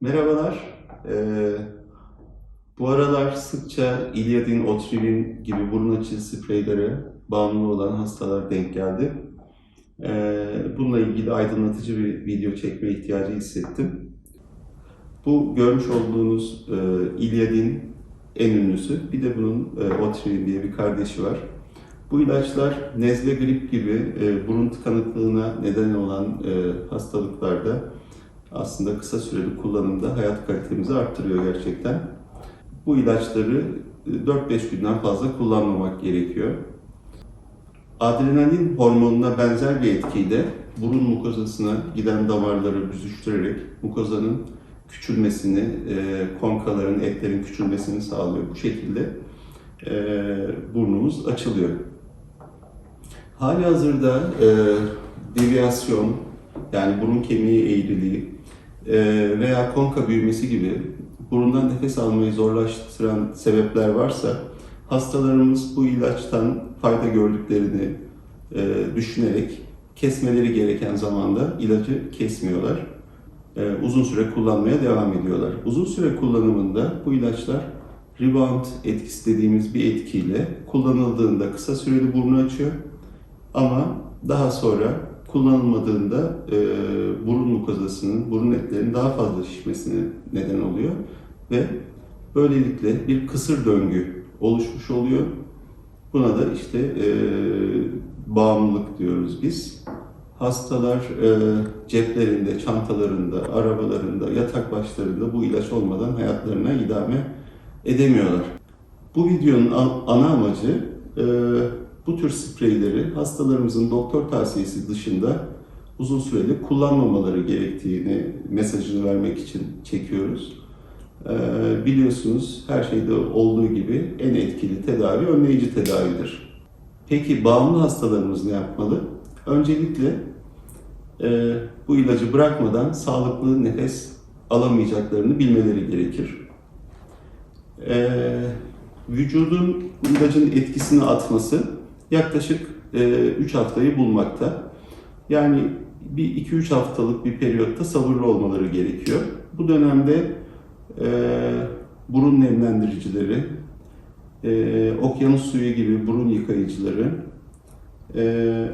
Merhabalar. Ee, bu aralar sıkça İlyadin, Otrivin gibi burun açıcı spreylere bağımlı olan hastalar denk geldi. Ee, bununla ilgili aydınlatıcı bir video çekme ihtiyacı hissettim. Bu görmüş olduğunuz e, İlyadin en ünlüsü. Bir de bunun e, Otrivin diye bir kardeşi var. Bu ilaçlar nezle grip gibi e, burun tıkanıklığına neden olan e, hastalıklarda aslında kısa süreli kullanımda hayat kalitemizi arttırıyor gerçekten. Bu ilaçları e, 4-5 günden fazla kullanmamak gerekiyor. Adrenalin hormonuna benzer bir etkiyle burun mukozasına giden damarları büzüştürerek mukozanın küçülmesini, e, konkaların, etlerin küçülmesini sağlıyor. Bu şekilde e, burnumuz açılıyor. Hali hazırda e, deviyasyon, yani burun kemiği eğriliği e, veya konka büyümesi gibi burundan nefes almayı zorlaştıran sebepler varsa hastalarımız bu ilaçtan fayda gördüklerini e, düşünerek kesmeleri gereken zamanda ilacı kesmiyorlar. E, uzun süre kullanmaya devam ediyorlar. Uzun süre kullanımında bu ilaçlar rebound etkisi dediğimiz bir etkiyle kullanıldığında kısa süreli burnu açıyor ama daha sonra kullanılmadığında e, burun mukozasının, burun etlerinin daha fazla şişmesine neden oluyor ve böylelikle bir kısır döngü oluşmuş oluyor. Buna da işte e, bağımlılık diyoruz biz. Hastalar e, ceplerinde, çantalarında, arabalarında, yatak başlarında bu ilaç olmadan hayatlarına idame edemiyorlar. Bu videonun an- ana amacı e, bu tür spreyleri hastalarımızın doktor tavsiyesi dışında uzun süreli kullanmamaları gerektiğini mesajını vermek için çekiyoruz. Ee, biliyorsunuz her şeyde olduğu gibi en etkili tedavi önleyici tedavidir. Peki bağımlı hastalarımız ne yapmalı? Öncelikle e, bu ilacı bırakmadan sağlıklı nefes alamayacaklarını bilmeleri gerekir. Ee, vücudun ilacın etkisini atması yaklaşık 3 haftayı bulmakta. Yani bir 2-3 haftalık bir periyotta sabırlı olmaları gerekiyor. Bu dönemde e, burun nemlendiricileri, e, okyanus suyu gibi burun yıkayıcıları, e,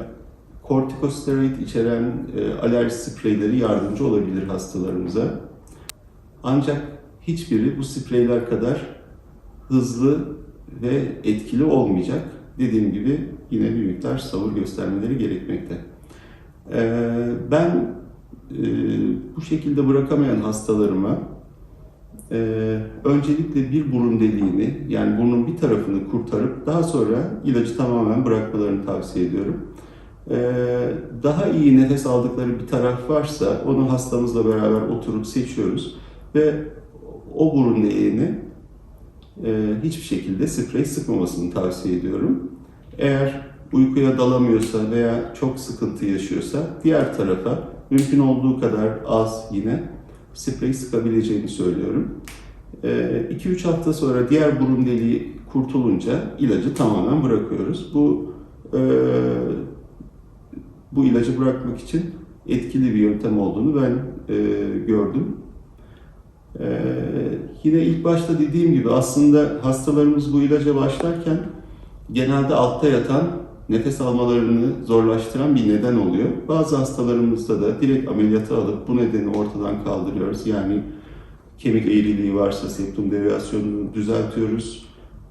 kortikosteroid içeren e, alerji spreyleri yardımcı olabilir hastalarımıza. Ancak hiçbiri bu spreyler kadar hızlı ve etkili olmayacak. Dediğim gibi yine bir miktar sabır göstermeleri gerekmekte. Ee, ben e, bu şekilde bırakamayan hastalarıma e, öncelikle bir burun deliğini yani burnun bir tarafını kurtarıp daha sonra ilacı tamamen bırakmalarını tavsiye ediyorum. Ee, daha iyi nefes aldıkları bir taraf varsa onu hastamızla beraber oturup seçiyoruz ve o burun deliğini hiçbir şekilde sprey sıkmamasını tavsiye ediyorum. Eğer uykuya dalamıyorsa veya çok sıkıntı yaşıyorsa diğer tarafa mümkün olduğu kadar az yine sprey sıkabileceğini söylüyorum. 2-3 hafta sonra diğer burun deliği kurtulunca ilacı tamamen bırakıyoruz. Bu e, bu ilacı bırakmak için etkili bir yöntem olduğunu ben e, gördüm. Ee, yine ilk başta dediğim gibi aslında hastalarımız bu ilaca başlarken genelde altta yatan nefes almalarını zorlaştıran bir neden oluyor. Bazı hastalarımızda da direkt ameliyata alıp bu nedeni ortadan kaldırıyoruz. Yani kemik eğriliği varsa septum deviyasyonunu düzeltiyoruz.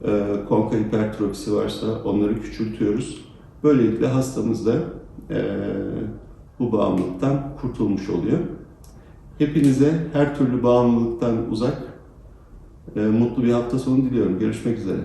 Ee, konka hipertrofisi varsa onları küçültüyoruz. Böylelikle hastamız da e, bu bağımlılıktan kurtulmuş oluyor. Hepinize her türlü bağımlılıktan uzak, e, mutlu bir hafta sonu diliyorum. Görüşmek üzere.